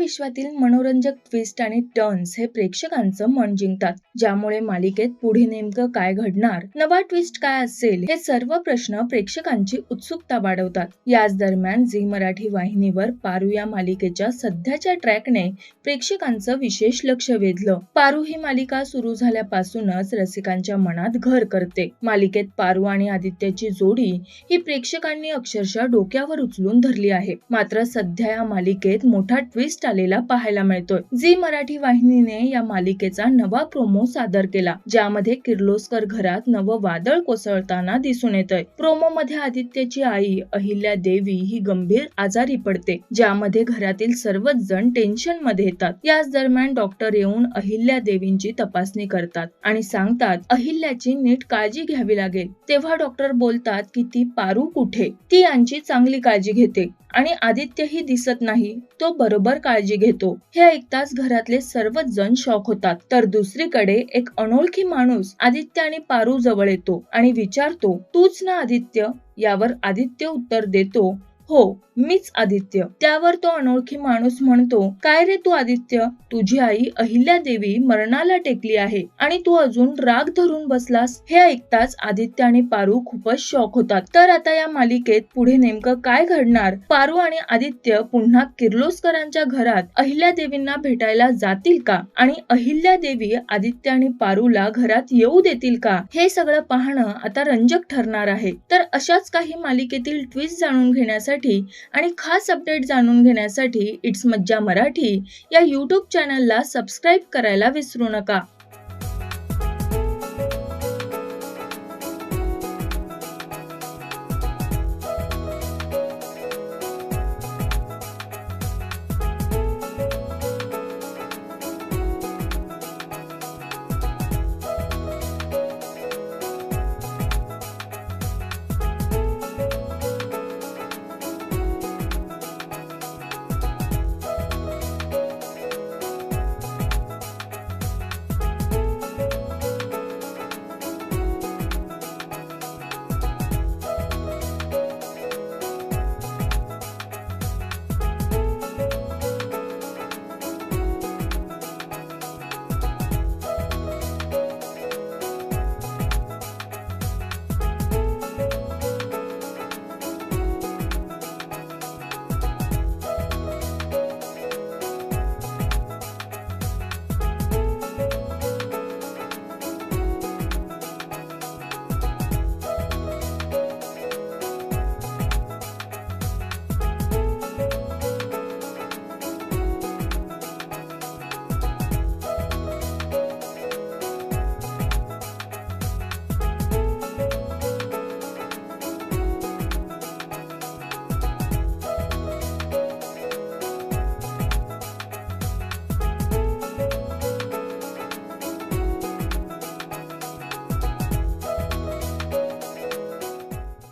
विश्वातील मनोरंजक ट्विस्ट आणि टर्न्स हे प्रेक्षकांचं मन जिंकतात. ज्यामुळे मालिकेत पुढे नेमकं काय घडणार नवा ट्विस्ट काय असेल हे सर्व प्रश्न प्रेक्षकांची उत्सुकता वाढवतात. याच दरम्यान झी मराठी वाहिनीवर पारू या मालिकेच्या सध्याच्या ट्रॅकने प्रेक्षकांचं विशेष लक्ष वेधलं. पारू ही मालिका सुरू झाल्यापासूनच रसिकांच्या मनात घर करते. मालिकेत पारू आणि आदित्यची जोडी ही प्रेक्षकांनी अक्षरशः डोक्यावर उचलून धरली आहे. मात्र सध्या या मालिकेत मोठा ट्विस्ट आलेला पाहायला मिळतोय. झी मराठी वाहिनीने या मालिकेचा नवा प्रोमो सादर केला ज्यामध्ये किर्लोस्कर घरात नवं वादळ कोसळताना दिसून येतंय. प्रोमो मध्ये आदित्यची आई अहिल्या देवी ही गंभीर आजारी पडते ज्यामध्ये घरातील सर्वच जण टेन्शनमध्ये येतात. याच दरम्यान डॉक्टर येऊन अहिल्या देवींची तपासणी करतात आणि सांगतात अहिल्याची नीट काळजी घ्यावी लागेल. तेव्हा डॉक्टर बोलतात की ती पारू कुठे? ती यांची चांगली काळजी घेते आणि आदित्यही दिसत नाही. तो बरोबर काळजी घेतो. हे ऐकताच घरातले सर्वच जण शॉक होतात. तर दुसरीकडे एक अनोळखी माणूस आदित्य आणि पारू जवळ येतो आणि विचारतो तूच ना आदित्य? यावर आदित्य उत्तर देतो हो मीच आदित्य. त्यावर तो अनोळखी माणूस म्हणतो काय रे तू आदित्य? तुझी आई अहिल्या देवी मरणाला टेकली आहे आणि तू अजून राग धरून बसलास? हे ऐकताच आदित्य आणि पारू खूपच शॉक होतात. तर आता या मालिकेत पुढे नेमकं काय घडणार? पारू आणि आदित्य पुन्हा किर्लोस्करांच्या घरात अहिल्या देवींना भेटायला जातील का? आणि अहिल्या देवी आदित्य आणि पारूला घरात येऊ देतील का? हे सगळं पाहणं आता रंजक ठरणार आहे. तर अशाच काही मालिकेतील ट्विस्ट जाणून घेण्यासाठी आणि खास अपडेट जाणून घेण्यासाठी इट्स मज्जा मराठी या यूट्यूब चॅनलला सबस्क्राईब करायला विसरू नका.